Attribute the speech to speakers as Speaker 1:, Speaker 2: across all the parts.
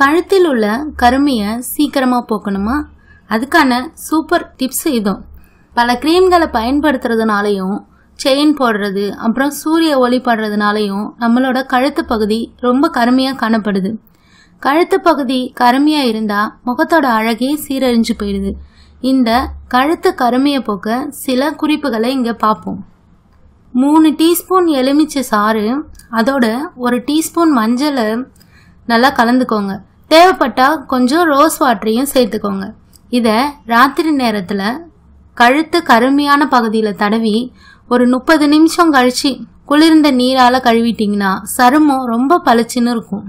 Speaker 1: கழுத்தில் உள்ள கருமையை சீக்கிரமாக போக்கணுமா? அதுக்கான சூப்பர் டிப்ஸ் இதுவும் பல க்ரீம்களை பயன்படுத்துறதுனாலையும் செயின் போடுறது அப்புறம் சூரிய ஒளி படுறதுனாலையும் நம்மளோட கழுத்து பகுதி ரொம்ப கருமையாக காணப்படுது. கழுத்து பகுதி கருமையாக இருந்தால் முகத்தோட அழகே சீரழிஞ்சு போயிடுது. இந்த கழுத்து கருமையை போக்க சில குறிப்புகளை இங்கே பார்ப்போம். மூணு டீஸ்பூன் எலுமிச்சை சாறு அதோட ஒரு டீஸ்பூன் மஞ்சளை நல்லா கலந்துக்கோங்க. தேவைப்பட்டால் கொஞ்சம் ரோஸ் வாட்டரையும் சேர்த்துக்கோங்க. இதை ராத்திரி நேரத்தில் கழுத்து கருமையான பகுதியில் தடவி ஒரு முப்பது நிமிஷம் கழித்து குளிர்ந்த நீரால் கழுவிட்டிங்கன்னா சருமம் ரொம்ப பளிச்சுன்னு இருக்கும்.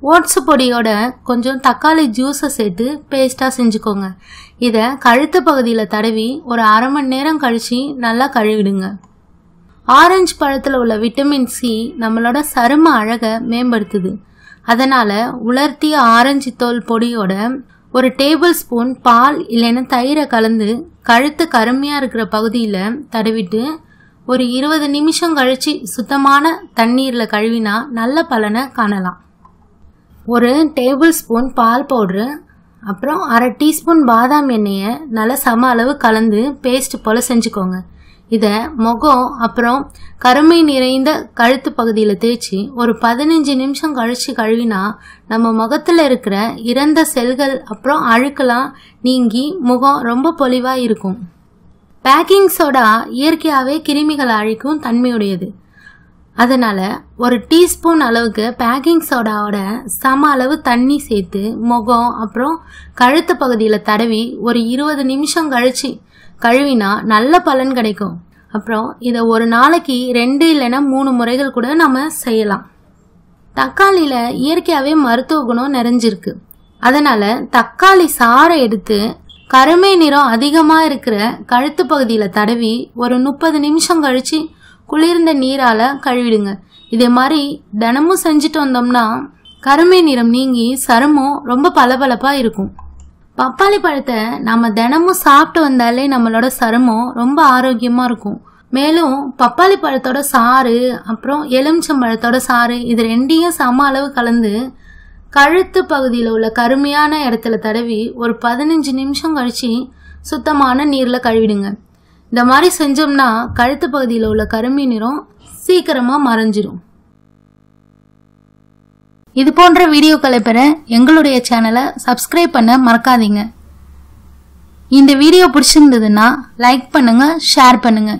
Speaker 1: ஓட்ஸ் பொடியோட கொஞ்சம் தக்காளி ஜூஸை சேர்த்து பேஸ்ட்டாக செஞ்சுக்கோங்க. இதை கழுத்து பகுதியில் தடவி ஒரு அரை மணி நேரம் கழித்து நல்லா கழுவிடுங்க. ஆரஞ்சு பழத்தில் உள்ள விட்டமின் சி நம்மளோட சரும அழகை மேம்படுத்துது. அதனால் உலர்த்திய ஆரஞ்சு தோல் பொடியோட ஒரு டேபிள் ஸ்பூன் பால் இல்லைன்னா தயிரை கலந்து கழுத்து கருமையாக இருக்கிற பகுதியில் தடவிட்டு ஒரு இருபது நிமிஷம் கழிச்சு சுத்தமான தண்ணீரில் கழுவினா நல்ல பலனை காணலாம். ஒரு டேபிள் ஸ்பூன் பால் பவுட்ரு அப்புறம் அரை டீஸ்பூன் பாதாம் எண்ணெயை நல்லா சம அளவு கலந்து பேஸ்ட் போல் செஞ்சுக்கோங்க. இதை முகம் அப்புறம் கருமை நிறைந்த கழுத்து பகுதியில் தேய்ச்சி ஒரு பதினஞ்சு நிமிஷம் கழித்து கழுவினா நம்ம முகத்தில் இருக்கிற இறந்த செல்கள் அப்புறம் அழுக்கெல்லாம் நீங்கி முகம் ரொம்ப பொலிவாக இருக்கும். பேக்கிங் சோடா இயற்கையாகவே கிருமிகளை அழிக்கும் தன்மையுடையது. அதனால் ஒரு டீஸ்பூன் அளவுக்கு பேக்கிங் சோடாவோட சம அளவு தண்ணி சேர்த்து முகம் அப்புறம் கழுத்து பகுதியில் தடவி ஒரு இருபது நிமிஷம் கழிச்சு கழுவினா நல்ல பலன் கிடைக்கும். அப்புறம் இதை ஒரு நாளைக்கு ரெண்டு இல்லைன்னா மூணு முறைகள் கூட நம்ம செய்யலாம். தக்காளியில் இயற்கையாகவே மருத்துவ குணம் நிறைஞ்சிருக்கு. அதனால் தக்காளி சாறை எடுத்து கருமை நிறம் அதிகமாக இருக்கிற கழுத்து பகுதியில் தடவி ஒரு முப்பது நிமிஷம் கழித்து குளிர்ந்த நீரால் கழுவிடுங்க. இதே மாதிரி தினமும் செஞ்சுட்டு வந்தோம்னா கருமை நிறம் நீங்கி சருமம் ரொம்ப பளபளப்பாக இருக்கும். பப்பாளி பழத்தை நம்ம தினமும் சாப்பிட்டு வந்தாலே நம்மளோட சருமம் ரொம்ப ஆரோக்கியமாக இருக்கும். மேலும் பப்பாளி பழத்தோட சாறு அப்புறம் எலுமிச்சம்பழத்தோட சாறு இது ரெண்டையும் சம அளவு கலந்து கழுத்து பகுதியில் உள்ள கருமையான இடத்துல தடவி ஒரு பதினஞ்சு நிமிஷம் கழிச்சு சுத்தமான நீரில் கழுவிடுங்க. இந்த மாதிரி செஞ்சோம்னா கழுத்து பகுதியில் உள்ள கருமை நிறம் சீக்கிரமாக மறைஞ்சிடும் இது போன்ற வீடியோக்களை பெற எங்களுடைய சேனலை சப்ஸ்கிரைப் பண்ண மறக்காதீங்க. இந்த வீடியோ பிடிச்சிருந்ததுன்னா லைக் பண்ணுங்க ஷேர் பண்ணுங்க.